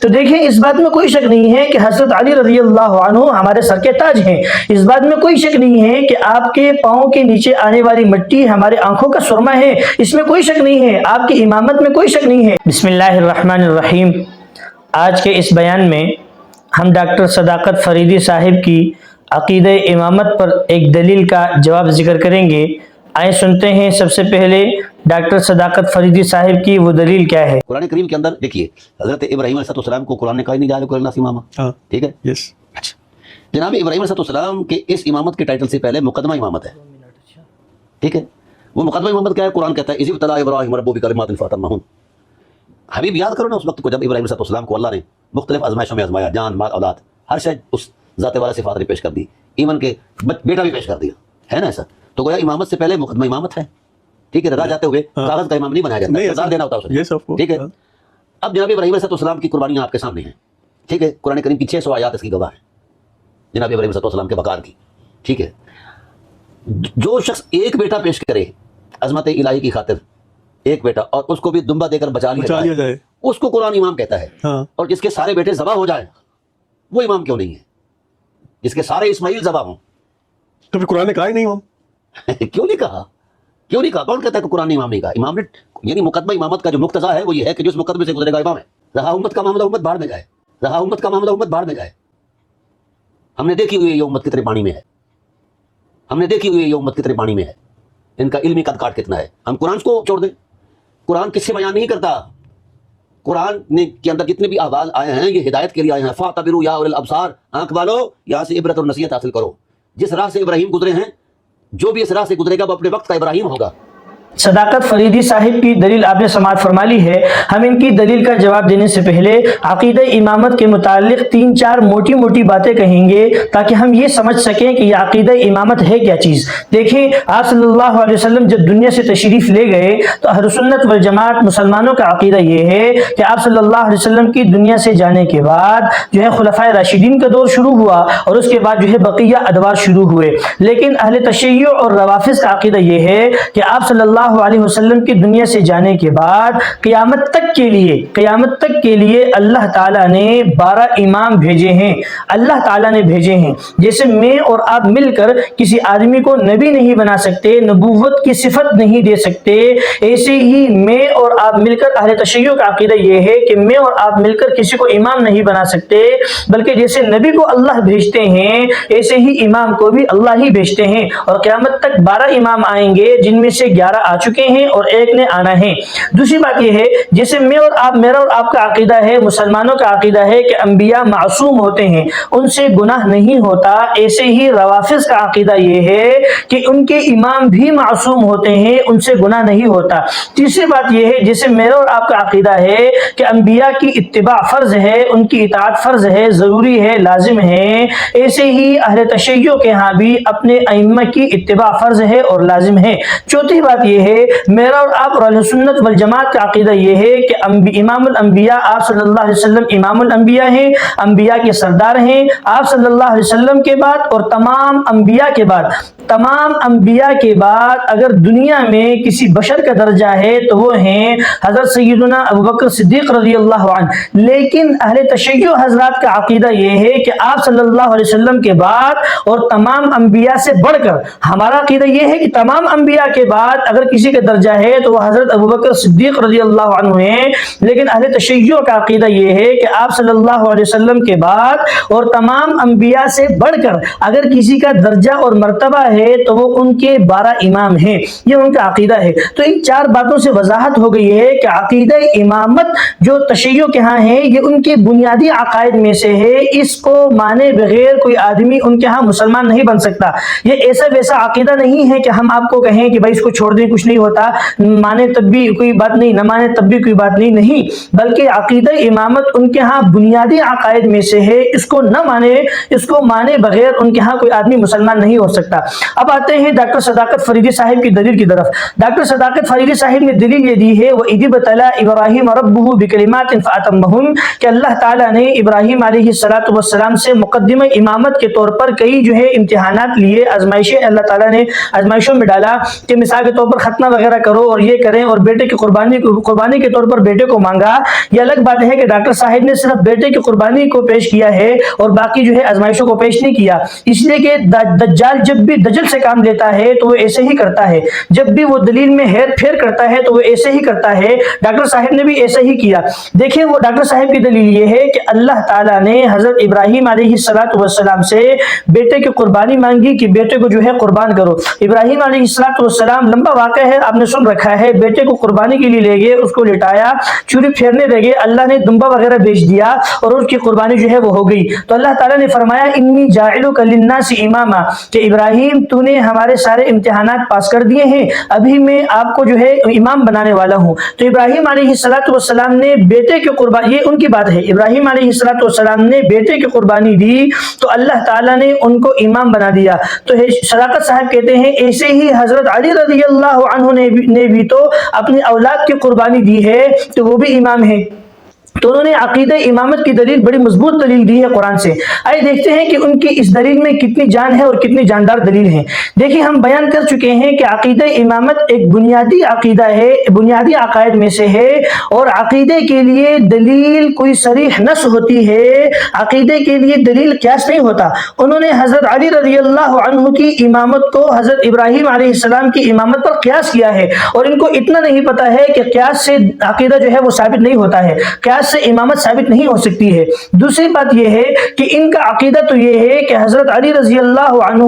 تو دیکھیں، اس بات میں کوئی شک نہیں ہے کہ حضرت علی رضی اللہ عنہ ہمارے سر کے تاج ہیں۔ اس بات میں کوئی شک نہیں ہے کہ آپ کے پاؤں کے نیچے آنے والی مٹی ہمارے آنکھوں کا سرما ہے۔ اس میں کوئی شک نہیں ہے۔ آپ کی امامت میں کوئی شک نہیں ہے۔ بسم اللہ الرحمن الرحیم۔ آج کے اس بیان میں ہم ڈاکٹر صداقت فریدی صاحب کی عقیدہ امامت پر ایک دلیل کا جواب ذکر کریں گے۔ آئیں سنتے ہیں سب سے پہلے ڈاکٹر صداقت فریدی صاحب کی وہ دلیل کیا ہے؟ قرآن کریم کے اندر دیکھیے حضرت ابراہیم علیہ السلام کو قرآن نے کہا ہی نہیں جا امامہ ہاں۔ ٹھیک ہے؟ یس اچھا۔ جناب ابراہیم علیہ السلام کے اس امامت کے ٹائٹل سے پہلے مقدمہ امامت ہے۔ ٹھیک ہے؟ وہ مقدمہ امامت کیا ہے؟ قرآن کہتا ہے اسی ابتلا ابراہیم ربو بکلمات فاطمہ حبیب یاد کرو نا اس وقت کو جب ابراہیم علیہ السلام کو اللہ نے مختلف آزمائشوں میں آزمایا جان مال اولاد ہر شے اس ذات والا صفات نے پیش کر دی ایون کے بیٹا بھی پیش کر دیا۔ ہے نا ایسا؟ تو گویا امامت سے پہلے مقدمہ امامت ہے۔ ٹھیک ہے رضا جاتے ہوئے ہاں۔ کاغذ کا امام نہیں بنایا جاتا دینا ہوتا ہے. ٹھیک ہے۔ ہاں۔ اب جناب ابراہیم علیہ السلام کی قربانیاں آپ کے سامنے ہیں۔ ٹھیک ہے قرآن کریم کی چھ سو آیات اس کی گواہ ہیں۔ جناب ابراہیم علیہ السلام کے بکار کی۔ ٹھیک ہے۔ جو شخص ایک بیٹا پیش کرے عظمت الہی کی خاطر ایک بیٹا اور اس کو بھی دمبا دے کر بچا لیا جائے جائے۔ اس کو قرآن امام کہتا ہے۔ ہاں۔ اور جس کے سارے بیٹے ذبح ہو جائیں وہ امام کیوں نہیں ہے؟ جس کے سارے اسماعیل ذبح ہوں۔ تو پھر قرآن نے کہا ہی نہیں ہم کیوں نہیں کہا؟ کیوں نہیں کہا؟ کون کہتا ہے کہ قرآن امام نہیں کہا؟ امام نے یعنی مقدمہ امامت کا جو مقتضا ہے وہ یہ ہے کہ جس مقدمے سے گزرے گا امام ہے۔ رہا امت کا معاملہ امت باہر میں جائے رہا امت کا معاملہ امت باہر میں جائے ہم نے دیکھی ہوئی ہے یہ امت کتنے پانی میں ہے۔ ہم نے دیکھی ہوئی ہے یہ امت کتنے پانی میں ہے۔ ان کا علمی قد کاٹ کتنا ہے۔ ہم قرآن کو چھوڑ دیں۔ قرآن کس سے بیان نہیں کرتا؟ قرآن نے کے اندر جتنے بھی آواز آئے ہیں، یہ ہدایت کے لیے آئے ہیں۔ فاتبرو یا اول الابصار، آنکھ والو، یہاں سے عبرت اور نصیحت حاصل کرو۔ جس راہ سے ابراہیم گزرے ہیں جو بھی اس راہ سے گزرے گا وہ اپنے وقت کا ابراہیم ہوگا۔ صداقت فریدی صاحب کی دلیل آپ نے سماعت فرما لی ہے۔ ہم ان کی دلیل کا جواب دینے سے پہلے عقیدہ امامت کے متعلق تین چار موٹی موٹی باتیں کہیں گے تاکہ ہم یہ سمجھ سکیں کہ یہ عقیدہ امامت ہے کیا چیز۔ دیکھیں، آپ صلی اللہ علیہ وسلم جب دنیا سے تشریف لے گئے تو اہل سنت والجماعت مسلمانوں کا عقیدہ یہ ہے کہ آپ صلی اللہ علیہ وسلم کی دنیا سے جانے کے بعد جو ہے خلفۂ راشدین کا دور شروع ہوا اور اس کے بعد جو ہے بقیہ ادوار شروع ہوئے۔ لیکن اہل تشیع اور روافظ کا عقیدہ یہ ہے کہ آپ صلی اللہ اللہ علیہ وسلم کی دنیا سے جانے کے بعد قیامت تک کے لیے، قیامت تک کے لیے اللہ تعالیٰ نے بارہ امام بھیجے ہیں۔ اللہ تعالیٰ نے بھیجے ہیں۔ جیسے میں اور آپ مل کر کسی آدمی کو نبی نہیں بنا سکتے، نبوت کی صفت نہیں دے سکتے، ایسے ہی میں اور آپ مل کر اہل تشیع کا عقیدہ یہ ہے کہ میں اور آپ مل کر کسی کو امام نہیں بنا سکتے، بلکہ جیسے نبی کو اللہ بھیجتے ہیں، ایسے ہی امام کو بھی اللہ ہی بھیجتے ہیں۔ اور قیامت تک بارہ امام آئیں گے، جن میں سے گیارہ چکے ہیں اور ایک نے آنا ہے۔ دوسری بات یہ ہے، جیسے میں اور آپ، میرا اور آپ کا عقیدہ ہے، مسلمانوں کا عقیدہ ہے کہ انبیاء معصوم ہوتے ہیں، ان سے گناہ نہیں ہوتا۔ ایسے ہی روافظ کا عقیدہ یہ ہے کہ ان کے امام بھی معصوم ہوتے ہیں، ان سے گناہ نہیں ہوتا۔ تیسری بات یہ ہے، جیسے میرا اور آپ کا عقیدہ ہے کہ انبیاء کی اتباع فرض ہے، ان کی اطاعت فرض ہے، ضروری ہے، لازم ہے۔ ایسے ہی اہل تشیع کے ہاں بھی اپنے ائمہ کی اتباع فرض ہے اور لازم ہے۔ چوتھی بات یہ یہ ہے، میرا اور آپ اور سنت والجماعت کا عقیدہ یہ ہے کہ انبی- امام الانبیاء، آپ صلی اللہ علیہ وسلم امام الانبیاء ہیں، انبیاء کے سردار ہیں، آپ صلی اللہ علیہ وسلم کے بعد اور تمام انبیاء کے بعد۔ تمام انبیاء کے بعد اگر دنیا میں کسی بشر کا درجہ ہے تو وہ ہیں حضرت سیدنا ابوبکر صدیق رضی اللہ عنہ۔ لیکن اہل تشیع حضرات کا عقیدہ یہ ہے کہ آپ صلی اللہ علیہ وسلم کے بعد اور تمام انبیاء سے بڑھ کر۔ ہمارا عقیدہ یہ ہے کہ تمام انبیاء کے بعد اگر کسی کا درجہ ہے تو وہ حضرت ابوبکر صدیق رضی اللہ عنہ ہیں۔ لیکن اہل تشیع کا عقیدہ یہ ہے کہ آپ صلی اللہ علیہ وسلم کے بعد اور تمام انبیاء سے بڑھ کر اگر کسی کا درجہ اور مرتبہ ہے تو وہ ان کے بارہ امام ہیں۔ یہ ان کا عقیدہ ہے۔ تو ان چار باتوں سے وضاحت ہو گئی ہے کہ عقیدہ امامت جو تشیع کے ہاں ہے یہ ان کے بنیادی عقائد میں سے ہے۔ اس کو مانے بغیر کوئی آدمی ان کے ہاں مسلمان نہیں بن سکتا۔ یہ ایسا ویسا عقیدہ نہیں ہے کہ ہم آپ کو کہیں کہ بھائی اس کو چھوڑ دیں کچھ نہیں ہوتا، مانے تب بھی کوئی بات نہیں، نہ مانے تب بھی کوئی بات نہیں نہیں، بلکہ عقیدہ امامت ان کے ہاں بنیادی عقائد میں سے ہے، اس کو نہ مانے، اس کو مانے بغیر ان کے ہاں کوئی آدمی مسلمان نہیں ہو سکتا۔ اب آتے ہیں ڈاکٹر صداقت فریدی صاحب کی دلیل کی طرف۔ ڈاکٹر صداقت فریدی صاحب نے دلیل یہ دی ہے وہ ادب تلا ابراہیم ربہ بکلمات فاتمہم کہ اللہ تعالیٰ نے ابراہیم علیہ الصلوۃ والسلام سے مقدمہ امامت کے طور پر کئی جو ہے امتحانات لیے، آزمائشیں اللہ تعالیٰ نے آزمائشوں میں ڈالا۔ کہ مثال کے طور پر ختنہ وغیرہ کرو اور یہ کریں اور بیٹے کی قربانی قربانی کے طور پر بیٹے کو مانگا۔ یہ الگ بات ہے کہ ڈاکٹر صاحب نے صرف بیٹے کی قربانی کو پیش کیا ہے اور باقی جو ہے آزمائشوں کو پیش نہیں کیا۔ اس لیے کہ دجال جب بھی دجل سے کام لیتا ہے تو وہ ایسے ہی کرتا ہے۔ جب بھی وہ دلیل میں ہیر پھیر کرتا ہے تو وہ ایسے ہی کرتا ہے۔ ڈاکٹر صاحب نے بھی ایسے ہی کیا۔ دیکھیں وہ ڈاکٹر صاحب کی دلیل یہ ہے کہ اللہ تعالیٰ نے حضرت ابراہیم علیہ السلاۃ والسلام سے بیٹے کی قربانی مانگی کہ بیٹے کو جو ہے قربان کرو۔ ابراہیم علیہ السلاۃ والسلام لمبا واقع واقع ہے آپ نے سن رکھا ہے، بیٹے کو قربانی کے لیے لے گئے، اس کو لٹایا، چوری پھیرنے لگے اللہ نے دمبا وغیرہ بیچ دیا اور اس کی قربانی جو ہے وہ ہو گئی۔ تو اللہ تعالیٰ نے فرمایا، انی جاعلو سے اماما کہ ابراہیم، تو نے ہمارے سارے امتحانات پاس کر دیے ہیں، ابھی میں آپ کو جو ہے امام بنانے والا ہوں۔ تو ابراہیم علیہ السلاۃ والسلام نے بیٹے کی قربانی، یہ ان کی بات ہے، ابراہیم علیہ السلاۃ والسلام نے بیٹے کی قربانی دی، تو اللہ تعالیٰ نے ان کو امام بنا دیا۔ تو صداقت صاحب کہتے ہیں، ایسے ہی حضرت علی رضی اللہ عنہ نے بھی تو اپنی اولاد کی قربانی دی ہے، تو وہ بھی امام ہے۔ تو انہوں نے عقیدہ امامت کی دلیل بڑی مضبوط دلیل دی ہے قرآن سے۔ آئے دیکھتے ہیں کہ ان کی اس دلیل میں کتنی جان ہے اور کتنی جاندار دلیل ہے دیکھیں، ہم بیان کر چکے ہیں کہ عقیدہ امامت ایک بنیادی عقیدہ ہے، بنیادی عقائد میں سے ہے اور عقیدے کے لیے دلیل کوئی صریح نس ہوتی ہے۔ عقیدے کے لیے دلیل قیاس نہیں ہوتا۔ انہوں نے حضرت علی رضی اللہ عنہ کی امامت کو حضرت ابراہیم علیہ السلام کی امامت پر قیاس کیا ہے اور ان کو اتنا نہیں پتا ہے کہ قیاس سے عقیدہ جو ہے وہ ثابت نہیں ہوتا ہے۔ قیاس سے امامت ثابت نہیں ہو سکتی ہے۔ دوسری بات یہ ہے کہ ان کا عقیدہ تو یہ ہے کہ حضرت علی رضی اللہ عنہ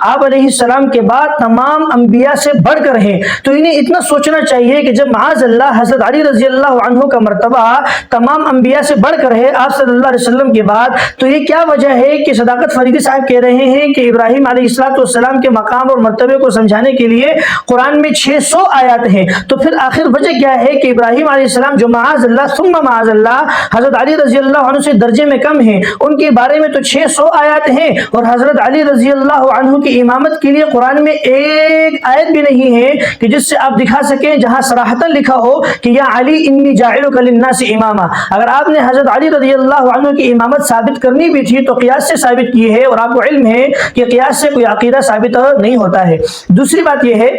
آپ علیہ السلام کے بعد تمام انبیاء سے بڑھ کر ہیں۔ تو انہیں اتنا سوچنا چاہیے کہ جب معاذ اللہ حضرت علی رضی اللہ عنہ کا مرتبہ تمام انبیاء سے بڑھ کر ہے آپ صلی اللہ علیہ وسلم کے بعد، تو یہ کیا وجہ ہے کہ صداقت فریدی صاحب کہہ رہے ہیں کہ ابراہیم علیہ السلام والسلام کے مقام اور مرتبے کو سمجھانے کے لیے قرآن میں چھ سو آیات ہیں۔ تو پھر آخر وجہ کیا ہے کہ ابراہیم علیہ السلام جو معاذ اللہ ثم معاذ اللہ، حضرت علی رضی اللہ عنہ سے درجے میں کم ہیں۔ ان کے بارے میں تو چھ سو آیات ہیں اور حضرت علی رضی اللہ عنہ کی امامت کے لیے قرآن میں ایک آیت بھی نہیں ہے کہ جس سے آپ دکھا سکیں جہاں سراحتاً لکھا ہو کہ یا علی انی جاعلک للناس اماما۔ اگر آپ نے حضرت علی رضی اللہ عنہ کی امامت ثابت کرنی بھی تھی تو قیاس سے ثابت کی ہے اور آپ کو علم ہے کہ قیاس سے کوئی عقیدہ ثابت نہیں ہوتا ہے۔ دوسری بات یہ ہے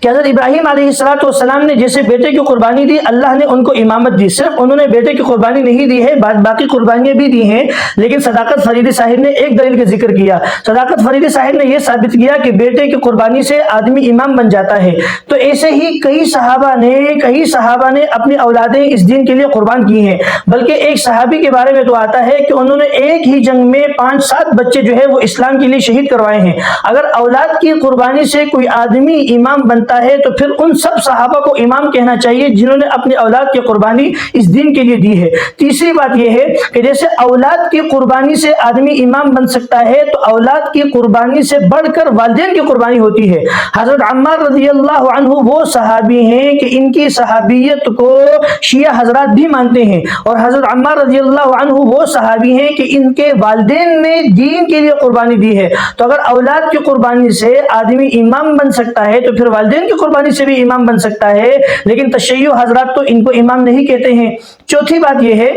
کہ حضرت ابراہیم علیہ السلاۃ والسلام نے جیسے بیٹے کی قربانی دی، اللہ نے ان کو امامت دی۔ صرف انہوں نے بیٹے کی قربانی نہیں دی ہے باقی قربانیاں بھی دی ہیں، لیکن صداقت فرید صاحب نے ایک دلیل کا ذکر کیا۔ صداقت فرید صاحب نے یہ ثابت کیا کہ بیٹے کی قربانی سے آدمی امام بن جاتا ہے۔ تو ایسے ہی کئی صحابہ نے، کئی صحابہ نے اپنی اولادیں اس دین کے لیے قربان کی ہیں۔ بلکہ ایک صحابی کے بارے میں تو آتا ہے کہ انہوں نے ایک ہی جنگ میں پانچ، سات بچے جو ہے وہ اسلام کے لیے شہید کروائے ہیں۔ اگر اولاد کی قربانی سے کوئی آدمی امام بنتا ہے تو پھر ان سب صحابہ کو امام کہنا چاہیے جنہوں نے اپنی اولاد کی قربانی اس دین کے لیے دی ہے۔ تیسری بات یہ ہے کہ جیسے اولاد کی قربانی سے آدمی امام بن سکتا ہے تو اولاد کی قربانی سے بڑھ کر والدین کی قربانی ہوتی ہے۔ حضرت عمار رضی اللہ عنہ وہ صحابی ہیں کہ ان کی صحابیت کو شیعہ حضرات بھی مانتے ہیں۔ اور حضرت عمار رضی اللہ عنہ وہ صحابی ہیں کہ ان کے والدین نے دین کے لیے قربانی دی ہے۔ تو اگر اولاد کی قربانی سے آدمی امام بن سکتا ہے تو پھر والدین کی قربانی سے بھی امام بن سکتا ہے، لیکن تشیع حضرات تو ان کو امام نہیں کہتے ہیں۔ چوتھی بات یہ ہے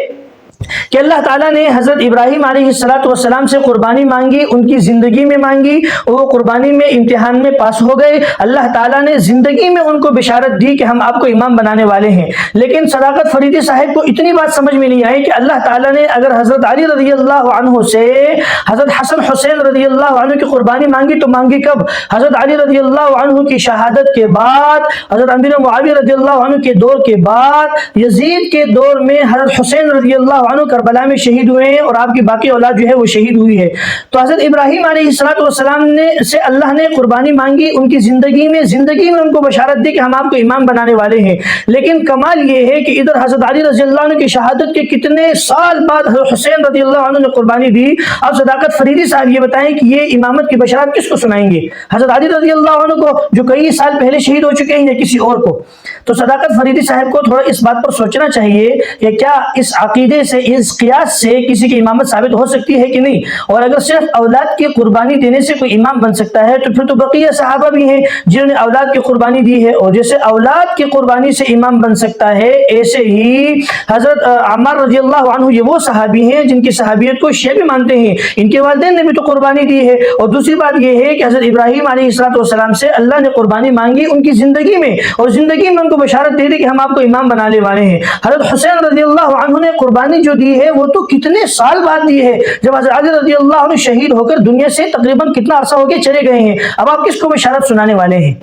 کہ اللہ تعالیٰ نے حضرت ابراہیم علیہ السلاۃ والسلام سے قربانی مانگی، ان کی زندگی میں مانگی، وہ قربانی میں امتحان میں پاس ہو گئے۔ اللہ تعالیٰ نے زندگی میں ان کو بشارت دی کہ ہم آپ کو امام بنانے والے ہیں۔ لیکن صداقت فریدی صاحب کو اتنی بات سمجھ میں نہیں آئی کہ اللہ تعالیٰ نے اگر حضرت علی رضی اللہ عنہ سے حضرت حسن حسین رضی اللہ عنہ کی قربانی مانگی تو مانگی کب؟ حضرت علی رضی اللہ عنہ کی شہادت کے بعد، حضرت امیر معاوی رضی اللہ عنہ کے دور کے بعد، یزید کے دور میں حضرت حسین رضی اللہ مسلمانوں کربلا میں شہید ہوئے ہیں اور آپ کی باقی اولاد جو ہے وہ شہید ہوئی ہے۔ تو حضرت ابراہیم علیہ السلام والسلام نے سے اللہ نے قربانی مانگی، ان کی زندگی میں زندگی میں ان کو بشارت دی کہ ہم آپ کو امام بنانے والے ہیں۔ لیکن کمال یہ ہے کہ ادھر حضرت علی رضی اللہ عنہ کی شہادت کے کتنے سال بعد حضرت حسین رضی اللہ عنہ نے قربانی دی۔ اب صداقت فریدی صاحب یہ بتائیں کہ یہ امامت کی بشارت کس کو سنائیں گے؟ حضرت علی رضی اللہ عنہ کو جو کئی سال پہلے شہید ہو چکے ہیں یا کسی اور کو۔ تو صداقت فریدی صاحب کو تھوڑا اس بات پر سوچنا چاہیے کہ کیا اس عقیدے سے سے اس قیاس سے کسی کی امامت ثابت ہو سکتی ہے کہ نہیں؟ اور اگر صرف اولاد کی قربانی دینے سے کوئی امام بن سکتا ہے، تو پھر تو بقیہ صحابہ بھی ہیں جنہوں نے اولاد کی قربانی دی ہے۔ اور جیسے اولاد کی قربانی سے امام بن سکتا ہے، ایسے ہی حضرت عمر رضی اللہ عنہ یہ وہ صحابی ہیں جن کی صحابیت کو شیعہ بھی مانتے ہیں۔ ان کے والدین نے بھی تو قربانی دی ہے۔ اور دوسری بات یہ ہے کہ حضرت ابراہیم علیہ السلام سے اللہ نے قربانی مانگی ان کی زندگی میں۔ اور زندگی میں ان کو بشارت دے دی کہ ہم آپ کو امام بنانے والے ہیں۔ حضرت حسین رضی اللہ عنہ نے قربانی جو دی ہے وہ تو کتنے سال بعد دی ہے؟ جب حضرت رضی اللہ عنہ شہید ہو کر دنیا سے تقریباً کتنا عرصہ ہو کے چلے گئے ہیں، اب آپ کس کو بشارت سنانے والے ہیں؟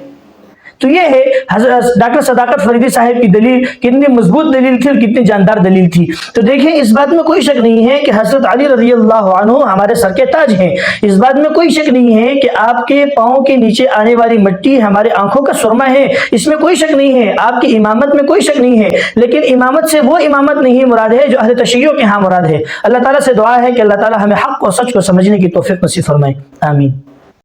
تو یہ ہے حضرت ڈاکٹر صداقت فریدی صاحب کی دلیل، کتنی مضبوط دلیل تھی اور کتنی جاندار دلیل تھی۔ تو دیکھیں، اس بات میں کوئی شک نہیں ہے کہ حضرت علی رضی اللہ عنہ ہمارے سر کے تاج ہیں۔ اس بات میں کوئی شک نہیں ہے کہ آپ کے پاؤں کے نیچے آنے والی مٹی ہمارے آنکھوں کا سرما ہے۔ اس میں کوئی شک نہیں ہے، آپ کی امامت میں کوئی شک نہیں ہے۔ لیکن امامت سے وہ امامت نہیں مراد ہے جو اہل تشیعوں کے ہاں مراد ہے۔ اللہ تعالیٰ سے دعا ہے کہ اللہ تعالیٰ ہمیں حق اور سچ کو سمجھنے کی توفیق نصیب فرمائے۔ آمین۔